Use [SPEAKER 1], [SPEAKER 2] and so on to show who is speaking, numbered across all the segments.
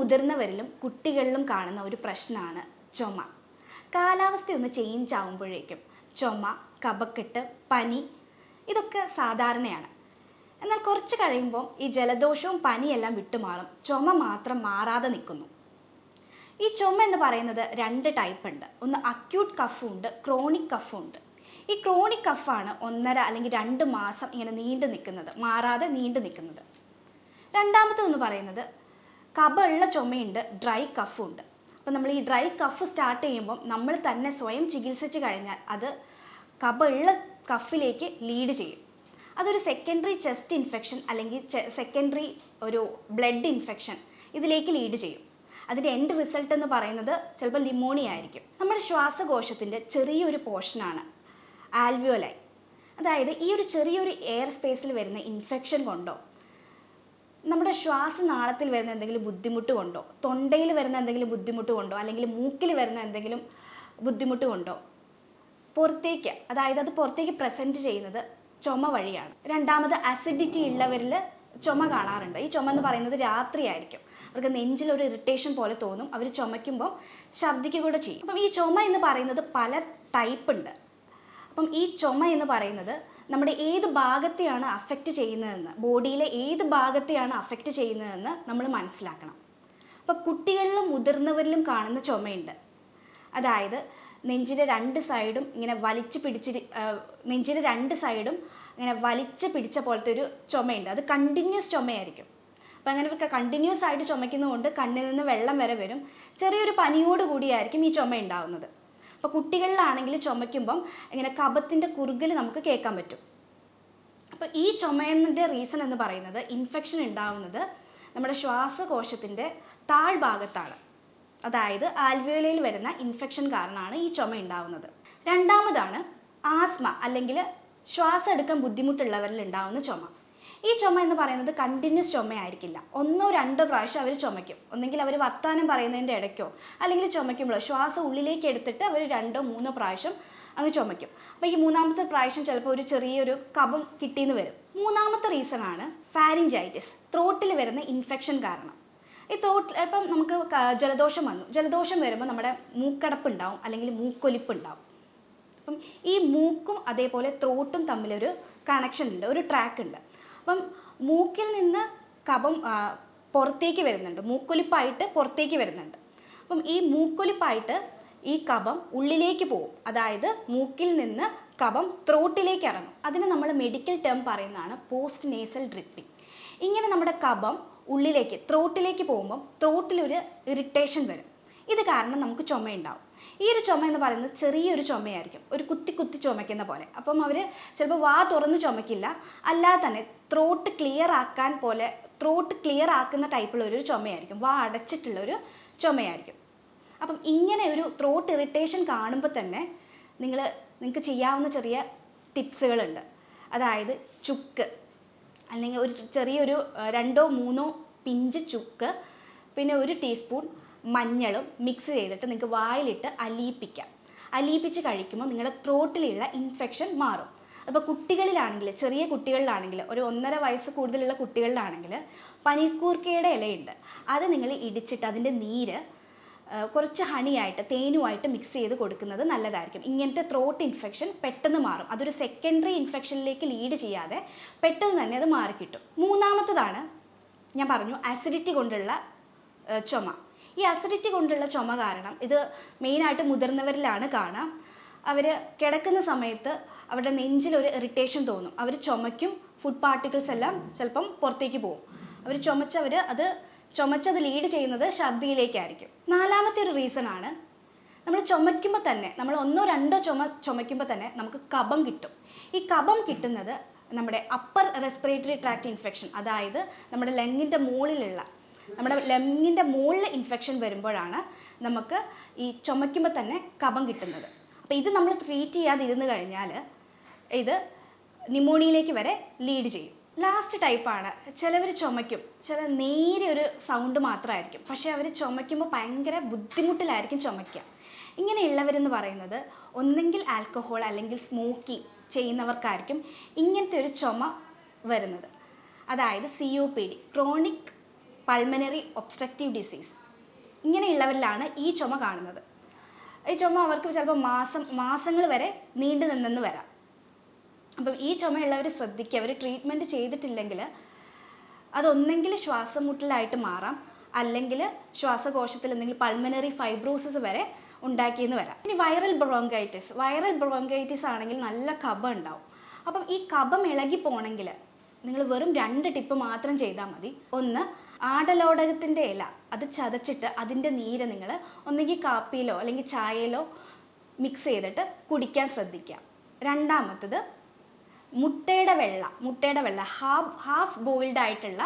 [SPEAKER 1] മുതിർന്നവരിലും കുട്ടികളിലും കാണുന്ന ഒരു പ്രശ്നമാണ് ചുമ. കാലാവസ്ഥയൊന്ന് ചേഞ്ച് ആകുമ്പോഴേക്കും ചുമ കപക്കെട്ട് പനി ഇതൊക്കെ സാധാരണയാണ്. എന്നാൽ കുറച്ച് കഴിയുമ്പോൾ ഈ ജലദോഷവും പനിയെല്ലാം വിട്ടുമാറും. ചുമ മാത്രം മാറാതെ നിൽക്കുന്നു. ഈ ചുമ എന്ന് പറയുന്നത് രണ്ട് ടൈപ്പ് ഉണ്ട്. ഒന്ന് അക്യൂട്ട് കഫും ഉണ്ട് ക്രോണിക് കഫും ഉണ്ട്. ഈ ക്രോണിക് കഫാണ് ഒന്നര അല്ലെങ്കിൽ രണ്ട് മാസം ഇങ്ങനെ നീണ്ടു നിൽക്കുന്നത് മാറാതെ നീണ്ടു നിൽക്കുന്നത്. രണ്ടാമത്തെന്ന് പറയുന്നത് കഫമുള്ള ചുമയുണ്ട് ഡ്രൈ കഫും ഉണ്ട്. അപ്പോൾ നമ്മൾ ഈ ഡ്രൈ കഫ് സ്റ്റാർട്ട് ചെയ്യുമ്പോൾ നമ്മൾ തന്നെ സ്വയം ചികിത്സിച്ച് കഴിഞ്ഞാൽ അത് കഫമുള്ള കഫിലേക്ക് ലീഡ് ചെയ്യും. അതൊരു സെക്കൻഡറി ചെസ്റ്റ് ഇൻഫെക്ഷൻ അല്ലെങ്കിൽ സെക്കൻഡറി ഒരു ബ്ലഡ് ഇൻഫെക്ഷൻ ഇതിലേക്ക് ലീഡ് ചെയ്യും. അതിന്റെ എൻഡ് റിസൾട്ട് എന്ന് പറയുന്നത് ചിലപ്പോൾ ലിമോണിയ ആയിരിക്കും. നമ്മുടെ ശ്വാസകോശത്തിന്റെ ചെറിയൊരു പോർഷനാണ് ആൽവിയോലൈ അതായത് ഈ ഒരു ചെറിയൊരു എയർ സ്പേസിൽ വരുന്ന ഇൻഫെക്ഷൻ കൊണ്ടോ നമ്മുടെ ശ്വാസനാളത്തിൽ വരുന്ന എന്തെങ്കിലും ബുദ്ധിമുട്ട് കൊണ്ടോ തൊണ്ടയിൽ വരുന്ന എന്തെങ്കിലും ബുദ്ധിമുട്ട് കൊണ്ടോ അല്ലെങ്കിൽ മൂക്കിൽ വരുന്ന എന്തെങ്കിലും ബുദ്ധിമുട്ട് കൊണ്ടോ പുറത്തേക്ക് അതായത് അത് പുറത്തേക്ക് പ്രസന്റ് ചെയ്യുന്നത് ചുമ വഴിയാണ്. രണ്ടാമത് അസിഡിറ്റി ഉള്ളവരിൽ ചുമ കാണാറുണ്ട്. ഈ ചുമ എന്ന് പറയുന്നത് രാത്രിയായിരിക്കും അവർക്ക് നെഞ്ചിലൊരു ഇറിറ്റേഷൻ പോലെ തോന്നും. അവർ ചുമയ്ക്കുമ്പോൾ ഛർദ്ദിക്കുക കൂടെ ചെയ്യും. അപ്പം ഈ ചുമ എന്ന് പറയുന്നത് പല ടൈപ്പ് ഉണ്ട്. അപ്പം ഈ ചുമ എന്ന് പറയുന്നത് നമ്മുടെ ഏത് ഭാഗത്തെയാണ് അഫക്റ്റ് ചെയ്യുന്നതെന്ന് ബോഡിയിലെ ഏത് ഭാഗത്തെയാണ് അഫക്റ്റ് ചെയ്യുന്നതെന്ന് നമ്മൾ മനസ്സിലാക്കണം. അപ്പം കുട്ടികളിലും മുതിർന്നവരിലും കാണുന്ന ചുമയുണ്ട്. അതായത് നെഞ്ചിന്റെ രണ്ട് സൈഡും ഇങ്ങനെ വലിച്ചു പിടിച്ച് നെഞ്ചിന്റെ രണ്ട് സൈഡും ഇങ്ങനെ വലിച്ചു പിടിച്ച പോലത്തെ ഒരു ചുമയുണ്ട്. അത് കണ്ടിന്യൂസ് ചുമയായിരിക്കും. അപ്പം അങ്ങനെ കണ്ടിന്യൂസ് ആയിട്ട് ചുമയ്ക്കുന്നതുകൊണ്ട് കണ്ണിൽ നിന്ന് വെള്ളം വരെ വരും. ചെറിയൊരു പനിയോട് കൂടിയായിരിക്കും ഈ ചുമ ഉണ്ടാവുന്നത്. അപ്പോൾ കുട്ടികളിലാണെങ്കിൽ ചുമയ്ക്കുമ്പം ഇങ്ങനെ കപത്തിന്റെ കുറുകൽ നമുക്ക് കേൾക്കാൻ പറ്റും. അപ്പോൾ ഈ ചുമയുടെ റീസൺ എന്ന് പറയുന്നത് ഇൻഫെക്ഷൻ ഉണ്ടാവുന്നത് നമ്മുടെ ശ്വാസകോശത്തിന്റെ താഴ്ഭാഗത്താണ്. അതായത് ആൽവിയോലയിൽ വരുന്ന ഇൻഫെക്ഷൻ കാരണമാണ് ഈ ചുമ ഉണ്ടാവുന്നത്. രണ്ടാമതാണ് ആസ്മ അല്ലെങ്കിൽ ശ്വാസം എടുക്കാൻ ബുദ്ധിമുട്ടുള്ളവരിൽ ഉണ്ടാവുന്ന ചുമ. ഈ ചുമ എന്ന് പറയുന്നത് കണ്ടിന്യൂസ് ചുമയായിരിക്കില്ല. ഒന്നോ രണ്ടോ പ്രാവശ്യം അവർ ചുമയ്ക്കും. ഒന്നെങ്കിൽ അവർ വർത്താനം പറയുന്നതിന്റെ ഇടയ്ക്കോ അല്ലെങ്കിൽ ചുമയ്ക്കുമ്പോഴോ ശ്വാസം ഉള്ളിലേക്ക് എടുത്തിട്ട് അവർ രണ്ടോ മൂന്നോ പ്രാവശ്യം അങ്ങ് ചുമയ്ക്കും. അപ്പോൾ ഈ മൂന്നാമത്തെ പ്രാവശ്യം ചിലപ്പോൾ ഒരു ചെറിയൊരു കഫം കിട്ടിയെന്ന് വരും. മൂന്നാമത്തെ റീസൺ ആണ് ഫാരിഞ്ചൈറ്റിസ് ത്രോട്ടിൽ വരുന്ന ഇൻഫെക്ഷൻ കാരണം. ഈ തോട്ട് ഇപ്പം നമുക്ക് ജലദോഷം വന്നു. ജലദോഷം വരുമ്പോൾ നമ്മുടെ മൂക്കടപ്പ് ഉണ്ടാവും അല്ലെങ്കിൽ മൂക്കൊലിപ്പ് ഉണ്ടാവും അപ്പം ഈ മൂക്കും അതേപോലെ ത്രോട്ടും തമ്മിലൊരു കണക്ഷൻ ഉണ്ട് ഒരു ട്രാക്ക് ഉണ്ട്. അപ്പം മൂക്കിൽ നിന്ന് ആ, പുറത്തേക്ക് വരുന്നുണ്ട്. മൂക്കൊലിപ്പായിട്ട് പുറത്തേക്ക് വരുന്നുണ്ട്. അപ്പം ഈ മൂക്കൊലിപ്പായിട്ട് ഈ കഫം ഉള്ളിലേക്ക് പോകും. അതായത് മൂക്കിൽ നിന്ന് കഫം ത്രോട്ടിലേക്ക് ഇറങ്ങും. അതിന് നമ്മൾ മെഡിക്കൽ ടേം പറയുന്നതാണ് പോസ്റ്റ് നേസൽ ഡ്രിപ്പിംഗ് ഇങ്ങനെ നമ്മുടെ കഫം ഉള്ളിലേക്ക് ത്രോട്ടിലേക്ക് പോകുമ്പം ത്രോട്ടിലൊരു ഇറിറ്റേഷൻ വരും. ഇത് കാരണം നമുക്ക് ചുമയുണ്ടാവും. ഈ ഒരു ചുമ എന്ന് പറയുന്നത് ചെറിയൊരു ചുമയായിരിക്കും. ഒരു കുത്തി കുത്തി ചുമയ്ക്കുന്ന പോലെ. അപ്പം അവർ ചിലപ്പോൾ വാ തുറന്ന് ചുമക്കില്ല അല്ലാതെ തന്നെ ത്രോട്ട് ക്ലിയർ ആക്കാൻ പോലെ ത്രോട്ട് ക്ലിയർ ആക്കുന്ന ടൈപ്പുള്ള ഒരു ചുമയായിരിക്കും. വാ അടച്ചിട്ടുള്ള ഒരു ചുമയായിരിക്കും. അപ്പം ഇങ്ങനെ ഒരു ത്രോട്ട് ഇറിറ്റേഷൻ കാണുമ്പോൾ തന്നെ നിങ്ങൾ നിങ്ങൾക്ക് ചെയ്യാവുന്ന ചെറിയ ടിപ്സുകളുണ്ട്. അതായത് ചുക്ക്. അല്ലെങ്കിൽ ഒരു ചെറിയൊരു രണ്ടോ മൂന്നോ പിഞ്ച് ചുക്ക്. പിന്നെ ഒരു ടീസ്പൂൺ മഞ്ഞളും മിക്സ് ചെയ്തിട്ട് നിങ്ങൾക്ക് വായിലിട്ട് അലിയിപ്പിക്കാം. അലിയിപ്പിച്ച് കഴിക്കുമ്പോൾ നിങ്ങളുടെ ത്രോട്ടിലുള്ള ഇൻഫെക്ഷൻ മാറും. അപ്പോൾ കുട്ടികളിലാണെങ്കിൽ ചെറിയ കുട്ടികളിലാണെങ്കിൽ ഒരു ഒന്നര വയസ്സ് കൂടുതലുള്ള കുട്ടികളിലാണെങ്കിൽ പനിക്കൂർക്കയുടെ ഇലയുണ്ട്. അത് നിങ്ങൾ ഇടിച്ചിട്ട് അതിന്റെ നീര് കുറച്ച് ഹണിയായിട്ട് തേനുമായിട്ട് മിക്സ് ചെയ്ത് കൊടുക്കുന്നത് നല്ലതായിരിക്കും. ഇങ്ങനത്തെ ത്രോട്ട് ഇൻഫെക്ഷൻ പെട്ടെന്ന് മാറും. അതൊരു സെക്കൻഡറി ഇൻഫെക്ഷനിലേക്ക് ലീഡ് ചെയ്യാതെ പെട്ടെന്ന് തന്നെ അത് മാറിക്കിട്ടും. മൂന്നാമത്തതാണ് ഞാൻ പറഞ്ഞു ആസിഡിറ്റി കൊണ്ടുള്ള ചുമ. ഈ അസിഡിറ്റി കൊണ്ടുള്ള ചുമ കാരണം. ഇത് മെയിനായിട്ട് മുതിർന്നവരിലാണ് കാണാം. അവർ കിടക്കുന്ന സമയത്ത് അവരുടെ നെഞ്ചിലൊരു ഇറിറ്റേഷൻ തോന്നും. അവർ ചുമയ്ക്കും ഫുഡ് പാർട്ടിക്കിൾസ് എല്ലാം ചിലപ്പം പുറത്തേക്ക് പോകും. അവർ ചുമച്ചവർ അത് ചുമച്ചത് ലീഡ് ചെയ്യുന്നത് ഛർദിയിലേക്കായിരിക്കും. നാലാമത്തെ ഒരു റീസൺ ആണ് നമ്മൾ ചുമയ്ക്കുമ്പോൾ തന്നെ നമ്മൾ ഒന്നോ രണ്ടോ ചുമ ചുമയ്ക്കുമ്പോൾ തന്നെ നമുക്ക് കഫം കിട്ടും. ഈ കഫം കിട്ടുന്നത് നമ്മുടെ അപ്പർ റെസ്പിറേറ്ററി ട്രാക്ട് ഇൻഫെക്ഷൻ അതായത് നമ്മുടെ ലങ്ങിന്റെ മുകളിലുള്ള നമ്മുടെ ലങ്ങിന്റെ മുകളിൽ ഇൻഫെക്ഷൻ വരുമ്പോഴാണ് നമുക്ക് ഈ ചുമയ്ക്കുമ്പോൾ തന്നെ കഫം കിട്ടുന്നത്. അപ്പോൾ ഇത് നമ്മൾ ട്രീറ്റ് ചെയ്യാതിരുന്ന് കഴിഞ്ഞാൽ ഇത് ന്യൂമോണിയയിലേക്ക് വരെ ലീഡ് ചെയ്യും. ലാസ്റ്റ് ടൈപ്പാണ് ചിലവർ ചുമയ്ക്കും. ചില നേരിയ ഒരു സൗണ്ട് മാത്രമായിരിക്കും. പക്ഷേ അവർ ചുമയ്ക്കുമ്പോൾ ഭയങ്കര ബുദ്ധിമുട്ടിലായിരിക്കും ചുമയ്ക്കുക. ഇങ്ങനെയുള്ളവരെന്ന് പറയുന്നത് ഒന്നെങ്കിൽ ആൽക്കഹോൾ അല്ലെങ്കിൽ സ്മോക്കി ചെയ്യുന്നവർക്കായിരിക്കും ഇങ്ങനത്തെ ഒരു ചുമ വരുന്നത്. അതായത് C O P D chronic pulmonary obstructive disease ഇങ്ങനെയുള്ളവരിലാണ് ഈ ചുമ കാണുന്നത്. ഈ ചുമ അവർക്ക് ചിലപ്പോൾ മാസം മാസങ്ങൾ വരെ നീണ്ടു നിന്നെന്ന് വരാം. അപ്പം ഈ ചുമയുള്ളവർ ശ്രദ്ധിക്കുക അവർ ട്രീറ്റ്മെന്റ് ചെയ്തിട്ടില്ലെങ്കിൽ അതൊന്നെങ്കിൽ ശ്വാസം മുട്ടലായിട്ട് മാറാം അല്ലെങ്കിൽ ശ്വാസകോശത്തിൽ എന്തെങ്കിലും പൾമനറി ഫൈബ്രോസിസ് വരെ ഉണ്ടാക്കിയെന്ന് വരാം. ഇനി വൈറൽ ബ്രോങ്കൈറ്റിസ് വൈറൽ ബ്രോങ്കൈറ്റിസ് ആണെങ്കിൽ നല്ല കബ ഉണ്ടാവും. അപ്പം ഈ കബം ഇളകി പോകണമെങ്കിൽ നിങ്ങൾ വെറും രണ്ട് ടിപ്പ് മാത്രം ചെയ്താൽ മതി. ഒന്ന് ആടലോടകത്തിന്റെ ഇല. അത് ചതച്ചിട്ട് അതിന്റെ നീര് നിങ്ങൾ ഒന്നുകിൽ കാപ്പിയിലോ അല്ലെങ്കിൽ ചായയിലോ മിക്സ് ചെയ്തിട്ട് കുടിക്കാൻ ശ്രദ്ധിക്കുക. രണ്ടാമത്തത് മുട്ടയുടെ വെള്ള മുട്ടയുടെ വെള്ള. ഹാഫ് ഹാഫ് ബോയിൽഡ് ആയിട്ടുള്ള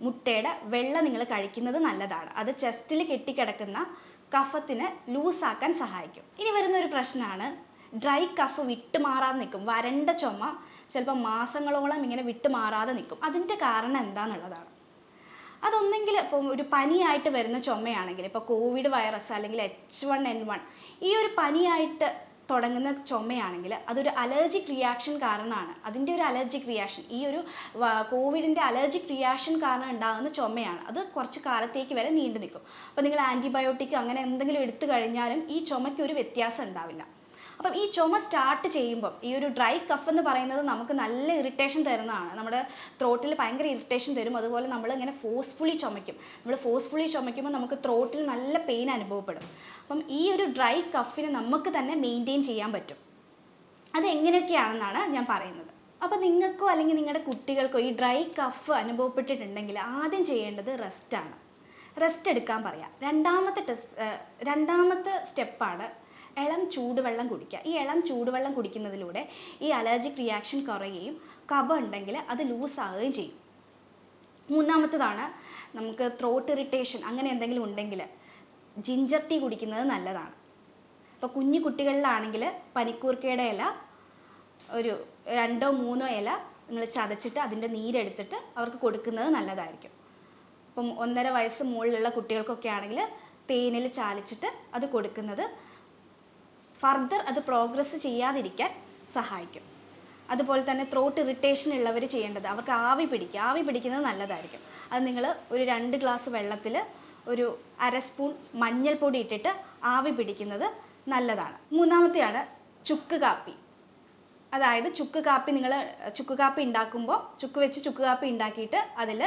[SPEAKER 1] മുട്ടയുടെ വെള്ള നിങ്ങൾ കഴിക്കുന്നത് നല്ലതാണ്. അത് ചെസ്റ്റിൽ കെട്ടിക്കിടക്കുന്ന കഫത്തിന് ലൂസാക്കാൻ സഹായിക്കും. ഇനി വരുന്ന ഒരു പ്രശ്നമാണ്. ഡ്രൈ കഫ് വിട്ടുമാറാതെ നിൽക്കും. വരണ്ട ചുമ ചിലപ്പോൾ മാസങ്ങളോളം ഇങ്ങനെ വിട്ടുമാറാതെ നിൽക്കും. അതിന്റെ കാരണം എന്താണെന്നുള്ളതാണ് അതൊന്നെങ്കിൽ ഇപ്പോൾ ഒരു പനിയായിട്ട് വരുന്ന ചുമയാണെങ്കിൽ ഇപ്പോൾ കോവിഡ് വൈറസ് അല്ലെങ്കിൽ എച്ച് വൺ എൻ വൺ ഈ ഒരു പനിയായിട്ട് തുടങ്ങുന്ന ചുമയാണെങ്കിൽ അതൊരു അലർജിക് റിയാക്ഷൻ കാരണമാണ്. അതിന്റെ ഒരു അലർജിക് റിയാക്ഷൻ ഈ ഒരു കോവിഡിന്റെ അലർജിക് റിയാക്ഷൻ കാരണം ഉണ്ടാകുന്ന ചുമയാണ്. അത് കുറച്ച് കാലത്തേക്ക് വരെ നീണ്ടു നിൽക്കും അപ്പോൾ നിങ്ങൾ ആന്റിബയോട്ടിക് അങ്ങനെ എന്തെങ്കിലും എടുത്തു കഴിഞ്ഞാലും ഈ ചുമയ്ക്ക് ഒരു വ്യത്യാസം ഉണ്ടാവില്ല. അപ്പം ഈ ചുമ സ്റ്റാർട്ട് ചെയ്യുമ്പം ഈ ഒരു ഡ്രൈ കഫ് എന്ന് പറയുന്നത് നമുക്ക് നല്ല ഇറിറ്റേഷൻ തരുന്നതാണ്. നമ്മുടെ ത്രോട്ടിൽ ഭയങ്കര ഇറിറ്റേഷൻ തരും. അതുപോലെ നമ്മൾ ഇങ്ങനെ ഫോഴ്സ്ഫുള്ളി ചുമയ്ക്കും. നമ്മൾ ഫോഴ്സ്ഫുള്ളി ചുമയ്ക്കുമ്പോൾ നമുക്ക് ത്രോട്ടിൽ നല്ല പെയിൻ അനുഭവപ്പെടും. അപ്പം ഈ ഒരു ഡ്രൈ കഫിനെ നമുക്ക് തന്നെ മെയിന്റെയിൻ ചെയ്യാൻ പറ്റും. അതെങ്ങനെയൊക്കെയാണെന്നാണ് ഞാൻ പറയുന്നത്. അപ്പോൾ നിങ്ങൾക്കോ അല്ലെങ്കിൽ നിങ്ങളുടെ കുട്ടികൾക്കോ ഈ ഡ്രൈ കഫ് അനുഭവപ്പെട്ടിട്ടുണ്ടെങ്കിൽ ആദ്യം ചെയ്യേണ്ടത് റെസ്റ്റാണ് റെസ്റ്റ് എടുക്കാൻ പറയാം. രണ്ടാമത്തെ ടെസ് ഏഹ് രണ്ടാമത്തെ സ്റ്റെപ്പാണ് ഇളം ചൂടുവെള്ളം കുടിക്കുക. ഈ ഇളം ചൂടുവെള്ളം കുടിക്കുന്നതിലൂടെ ഈ അലർജിക് റിയാക്ഷൻ കുറയുകയും കഫം ഉണ്ടെങ്കിൽ അത് ലൂസാവുകയും ചെയ്യും. മൂന്നാമത്തതാണ് നമുക്ക് ത്രോട്ട് ഇറിറ്റേഷൻ അങ്ങനെ എന്തെങ്കിലും ഉണ്ടെങ്കിൽ ജിഞ്ചർ ടീ കുടിക്കുന്നത് നല്ലതാണ്. അപ്പോൾ കുഞ്ഞു കുട്ടികളിലാണെങ്കിൽ പനിക്കൂർക്കയുടെ ഇല ഒരു രണ്ടോ മൂന്നോ ഇല നിങ്ങൾ ചതച്ചിട്ട് അതിന്റെ നീരെടുത്തിട്ട് അവർക്ക് കൊടുക്കുന്നത് നല്ലതായിരിക്കും. ഇപ്പം ഒന്നര വയസ്സ് മുകളിലുള്ള കുട്ടികൾക്കൊക്കെ ആണെങ്കിൽ തേനിൽ ചാലിച്ചിട്ട് അത് കൊടുക്കുന്നത് ഫർദർ അത് പ്രോഗ്രസ് ചെയ്യാതിരിക്കാൻ സഹായിക്കും. അതുപോലെ തന്നെ ത്രോട്ട് ഇറിറ്റേഷൻ ഉള്ളവർ ചെയ്യേണ്ടത് അവർക്ക് ആവി പിടിക്കുക. ആവി പിടിക്കുന്നത് നല്ലതായിരിക്കും. അത് നിങ്ങൾ ഒരു രണ്ട് ഗ്ലാസ് വെള്ളത്തിൽ ഒരു അര സ്പൂൺ മഞ്ഞൾപ്പൊടി ഇട്ടിട്ട് ആവി പിടിക്കുന്നത് നല്ലതാണ്. മൂന്നാമത്തെയാണ് ചുക്ക് കാപ്പി. അതായത് ചുക്ക് കാപ്പി നിങ്ങൾ ചുക്ക് കാപ്പി ഉണ്ടാക്കുമ്പോൾ ചുക്ക് വെച്ച് ചുക്ക് കാപ്പി ഉണ്ടാക്കിയിട്ട് അതിൽ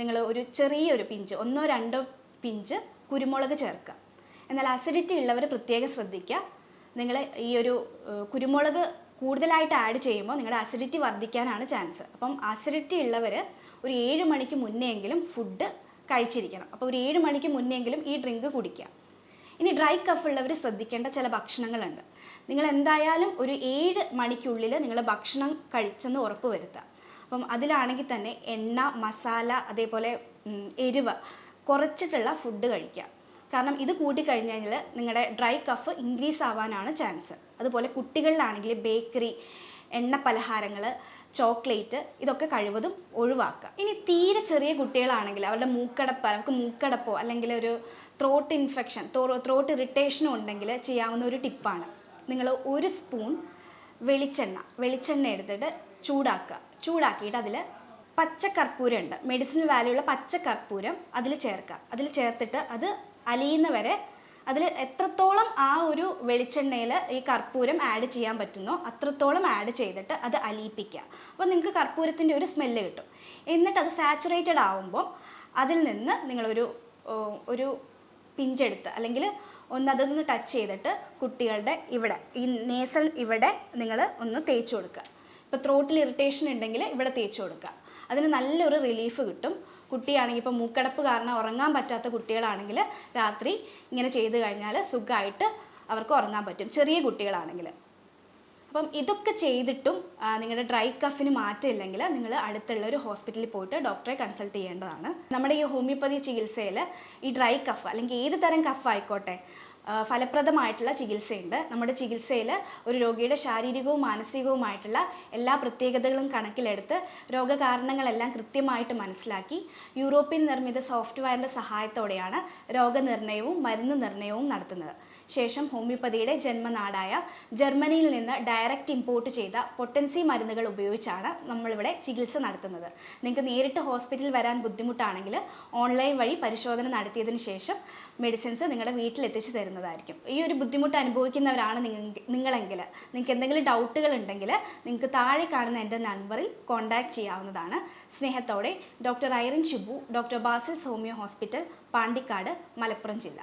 [SPEAKER 1] നിങ്ങൾ ഒരു ചെറിയൊരു പിഞ്ച് ഒന്നോ രണ്ടോ പിഞ്ച് കുരുമുളക് ചേർക്കുക. എന്നാൽ അസിഡിറ്റി ഉള്ളവർ പ്രത്യേകം ശ്രദ്ധിക്കുക. നിങ്ങൾ ഈ ഒരു കുരുമുളക് കൂടുതലായിട്ട് ആഡ് ചെയ്യുമ്പോൾ നിങ്ങളുടെ അസിഡിറ്റി വർദ്ധിക്കാനാണ് ചാൻസ് അപ്പം അസിഡിറ്റി ഉള്ളവർ ഒരു ഏഴ് മണിക്ക് മുന്നെയെങ്കിലും ഫുഡ് കഴിച്ചിരിക്കണം. അപ്പോൾ ഒരു ഏഴ് മണിക്ക് മുന്നെയെങ്കിലും ഈ ഡ്രിങ്ക് കുടിക്കുക. ഇനി ഡ്രൈ കഫ് ഉള്ളവർ ശ്രദ്ധിക്കേണ്ട ചില ഭക്ഷണങ്ങളുണ്ട്. നിങ്ങൾ എന്തായാലും ഒരു ഏഴ് മണിക്കുള്ളിൽ നിങ്ങൾ ഭക്ഷണം കഴിച്ചെന്ന് ഉറപ്പ് വരുത്തുക. അപ്പം അതിലാണെങ്കിൽ തന്നെ എണ്ണ മസാല അതേപോലെ എരിവ് കുറച്ചിട്ടുള്ള ഫുഡ് കഴിക്കുക. കാരണം ഇത് കൂട്ടിക്കഴിഞ്ഞാൽ നിങ്ങളുടെ ഡ്രൈ കഫ് ഇൻക്രീസ് ആവാനാണ് ചാൻസ് അതുപോലെ കുട്ടികളിലാണെങ്കിൽ ബേക്കറി എണ്ണ പലഹാരങ്ങൾ ചോക്ലേറ്റ് ഇതൊക്കെ കഴിവതും ഒഴിവാക്കുക ഇനി തീരെ ചെറിയ കുട്ടികളാണെങ്കിൽ അവരുടെ മൂക്കടപ്പ് അവർക്ക് മൂക്കടപ്പോ അല്ലെങ്കിൽ ഒരു ത്രോട്ട് ഇൻഫെക്ഷൻ ത്രോട്ട് ഇറിറ്റേഷനോ ഉണ്ടെങ്കിൽ ചെയ്യാവുന്ന ഒരു ടിപ്പാണ്. നിങ്ങൾ ഒരു സ്പൂൺ വെളിച്ചെണ്ണ വെളിച്ചെണ്ണ എടുത്തിട്ട് ചൂടാക്കുക ചൂടാക്കിയിട്ട് അതിൽ പച്ചക്കർപ്പൂരം ഉണ്ട്. മെഡിസിനൽ വാല്യൂ ഉള്ള പച്ചക്കർപ്പൂരം അതിൽ ചേർക്കുക അതിൽ ചേർത്തിട്ട് അത് അലിയുന്ന വരെ അതിൽ എത്രത്തോളം ആ ഒരു വെളിച്ചെണ്ണയിൽ ഈ കർപ്പൂരം ആഡ് ചെയ്യാൻ പറ്റുന്നോ അത്രത്തോളം ആഡ് ചെയ്തിട്ട് അത് അലിയിപ്പിക്കുക. അപ്പോൾ നിങ്ങൾക്ക് കർപ്പൂരത്തിന്റെ ഒരു സ്മെല്ല് കിട്ടും. എന്നിട്ട് അത് സാച്ചുറേറ്റഡ് ആവുമ്പോൾ അതിൽ നിന്ന് നിങ്ങളൊരു ഒരു പിഞ്ചെടുത്ത് അല്ലെങ്കിൽ ഒന്ന് അതൊന്ന് ടച്ച് ചെയ്തിട്ട് കുട്ടികളുടെ ഇവിടെ ഈ നേസൽ ഇവിടെ നിങ്ങൾ ഒന്ന് തേച്ച് കൊടുക്കുക. ഇപ്പോൾ ത്രോട്ടിൽ ഇറിറ്റേഷൻ ഉണ്ടെങ്കിൽ ഇവിടെ തേച്ച് കൊടുക്കുക. അതിന് നല്ലൊരു റിലീഫ് കിട്ടും. കുട്ടിയാണെങ്കിൽ ഇപ്പോൾ മൂക്കടപ്പ് കാരണം ഉറങ്ങാൻ പറ്റാത്ത കുട്ടികളാണെങ്കിൽ രാത്രി ഇങ്ങനെ ചെയ്ത് കഴിഞ്ഞാൽ സുഖമായിട്ട് അവർക്ക് ഉറങ്ങാൻ പറ്റും ചെറിയ കുട്ടികളാണെങ്കിൽ. അപ്പം ഇതൊക്കെ ചെയ്തിട്ടും നിങ്ങളുടെ ഡ്രൈ കഫിന് മാറ്റമില്ലെങ്കിൽ നിങ്ങൾ അടുത്തുള്ള ഒരു ഹോസ്പിറ്റലിൽ പോയിട്ട് ഡോക്ടറെ കൺസൾട്ട് ചെയ്യേണ്ടതാണ്. നമ്മുടെ ഈ ഹോമിയോപ്പതി ചികിത്സയിൽ ഈ ഡ്രൈ കഫ് അല്ലെങ്കിൽ ഏത് തരം കഫ് ആയിക്കോട്ടെ ഫലപ്രദമായിട്ടുള്ള ചികിത്സയുണ്ട്. നമ്മുടെ ചികിത്സയിൽ ഒരു രോഗിയുടെ ശാരീരികവും മാനസികവുമായിട്ടുള്ള എല്ലാ പ്രത്യേകതകളും കണക്കിലെടുത്ത് രോഗകാരണങ്ങളെല്ലാം കൃത്യമായിട്ട് മനസ്സിലാക്കി യൂറോപ്യൻ നിർമ്മിത സോഫ്റ്റ്വെയറിന്റെ സഹായത്തോടെയാണ് രോഗനിർണയവും മരുന്ന് നിർണയവും നടത്തുന്നത്. ശേഷം ഹോമിയോപ്പതിയുടെ ജന്മനാടായ ജർമ്മനിയിൽ നിന്ന് ഡയറക്റ്റ് ഇമ്പോർട്ട് ചെയ്ത പൊട്ടൻസി മരുന്നുകൾ ഉപയോഗിച്ചാണ് നമ്മളിവിടെ ചികിത്സ നടത്തുന്നത്. നിങ്ങൾക്ക് നേരിട്ട് ഹോസ്പിറ്റലിൽ വരാൻ ബുദ്ധിമുട്ടാണെങ്കിൽ ഓൺലൈൻ വഴി പരിശോധന നടത്തിയതിന് ശേഷം മെഡിസിൻസ് നിങ്ങളുടെ വീട്ടിൽ എത്തിച്ചു തരുന്നതായിരിക്കും. ഈ ഒരു ബുദ്ധിമുട്ട് അനുഭവിക്കുന്നവരാണ് നിങ്ങ- നിങ്ങളെങ്കിൽ. നിങ്ങൾക്ക് എന്തെങ്കിലും ഡൗട്ടുകൾ ഉണ്ടെങ്കിൽ നിങ്ങൾക്ക് താഴെ കാണുന്ന എന്റെ നമ്പറിൽ കോൺടാക്റ്റ് ചെയ്യാവുന്നതാണ്. സ്നേഹത്തോടെ ഡോക്ടർ ഐറിൻ ഷിബു ഡോക്ടർ ബാസിൽ സോമിയോ ഹോസ്പിറ്റൽ പാണ്ടിക്കാട് മലപ്പുറം ജില്ല.